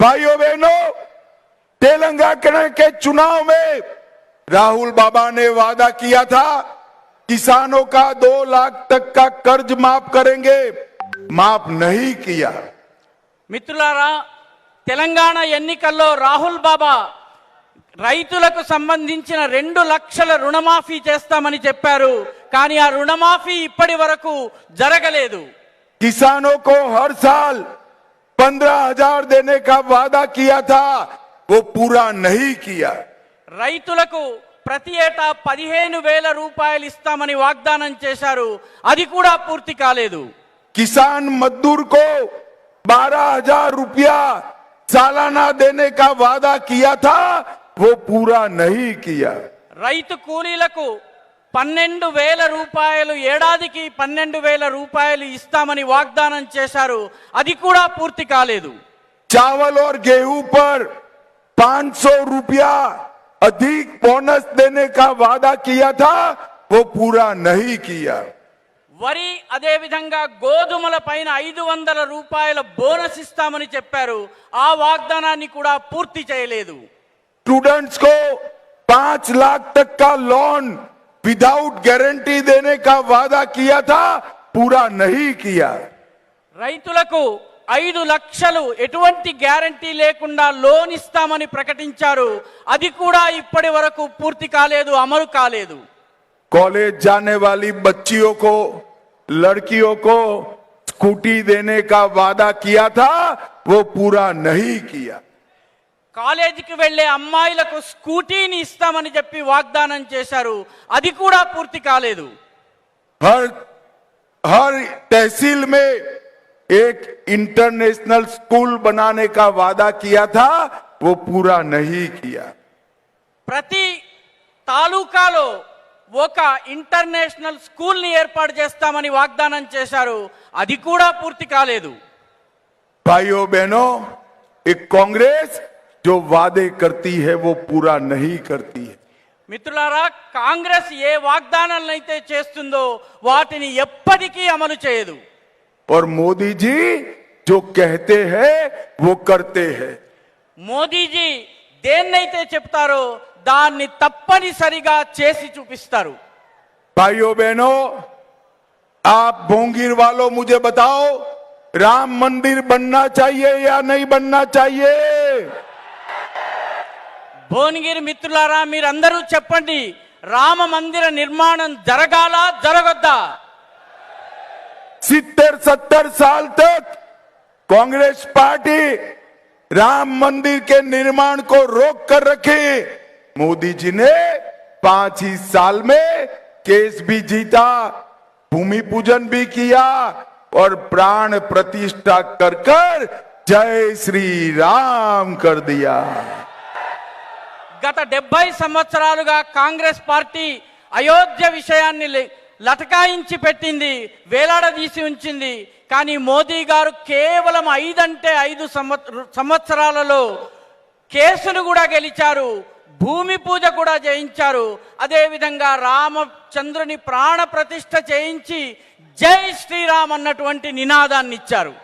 भाइयों बहनों तेलंगाना के चुनाव में राहुल बाबा ने वादा किया था किसानों का दो लाख तक का कर्ज माफ करेंगे माफ नहीं किया మిత్రులారా తెలంగాణ ఎన్నికల్లో రాహుల్ బాబా రైతులకు సంబంధించిన రెండు లక్షల రుణమాఫీ చేస్తామని చెప్పారు కానీ ఆ రుణమాఫీ ఇప్పటి వరకు జరగలేదు किसानों को हर साल पंद्रह हजार देने का वादा किया था वो पूरा नहीं किया రైతులకు ప్రతి ఏటా పదిహేను వేల రూపాయలు ఇస్తామని వాగ్దానం చేశారు అది కూడా పూర్తి కాలేదు किसान मजदूर को बारह हजार रुपया सालाना देने का वादा किया था वो पूरा नहीं किया రైతు కూలీలకు పన్నెండు వేల రూపాయలు ఏడాదికి పన్నెండు వేల రూపాయలు ఇస్తామని వాగ్దానం చేశారు అది కూడా పూర్తి కాలేదు चावल और गेहूं पर 500 रुपया अधिक बोनस देने का वादा किया था वो पूरा नहीं किया వరి అదే విధంగా గోధుమల పైన ఐదు వందల రూపాయల బోనస్ ఇస్తామని చెప్పారు ఆ వాగ్దానాన్ని కూడా పూర్తి చేయలేదు स्टूडेंट्स को पांच लाख तक का लोन विदाउट गारंटी देने का वादा किया था पूरा नहीं किया రైతులకు ఐదు లక్షలు ఎటువంటి గ్యారంటీ లేకుండా లోన్ ఇస్తామని ప్రకటించారు అది కూడా ఇప్పటి వరకు పూర్తి కాలేదు అమలు కాలేదు कॉलेज जाने वाली बच्चियों को लड़कियों को स्कूटी देने का वादा किया था वो पूरा नहीं किया కాలేజీకి వెళ్లే అమ్మాయిలకు స్కూటీని ఇస్తామని చెప్పి వాగ్దానం చేశారు అది కూడా పూర్తి కాలేదు हर हर तहसील में एक इंटरनेशनल स्कूल बनाने का वादा किया था वो पूरा नहीं किया ప్రతి తాలూకాలో ఒక ఇంటర్నేషనల్ స్కూల్ ని ఏర్పాటు చేస్తామని వాగ్దానం చేశారు అది కూడా పూర్తి కాలేదు भाइयों बहनों एक कांग्रेस जो वादे करती है वो पूरा नहीं करती है మిత్రులారా కాంగ్రెస్ ఏ వాగ్దానాలనైతే చేస్తుందో వాటిని ఎప్పటికీ అమలు చేయదు और मोदी जी जो कहते हैं वो करते हैं మోదీజీ దేన్నైతే చెప్తారో దాన్ని తప్పనిసరిగా చేసి చూపిస్తారు भाइयों बहनों आप भोंगीर वालों मुझे बताओ राम मंदिर बनना चाहिए या नहीं बनना चाहिए భువనగిరి మిత్రులారా మీరందరూ చెప్పండి రామ మందిర నిర్మాణం జరగాల జరగొద్దా सितर सत्तर साल तक कांग्रेस पार्टी राम मंदिर के निर्माण को रोक कर रखी मोदी जी ने पांच ही साल में केस भी जीता भूमि पूजन भी किया और प्राण प्रतिष्ठा कर कर जय श्री राम कर दिया గత డెబ్బై సంవత్సరాలుగా కాంగ్రెస్ పార్టీ అయోధ్య విషయాన్ని లటకాయించి పెట్టింది వేలాడదీసి ఉంచింది. కానీ మోదీ గారు కేవలం ఐదంటే ఐదు సంవత్- సంవత్సరాలలో కేసును కూడా గెలిచారు భూమి పూజ కూడా చేయించారు. అదేవిధంగా రామచంద్రుని ప్రాణ ప్రతిష్ఠ చేయించి జై శ్రీరామ్ అన్నటువంటి నినాదాన్ని ఇచ్చారు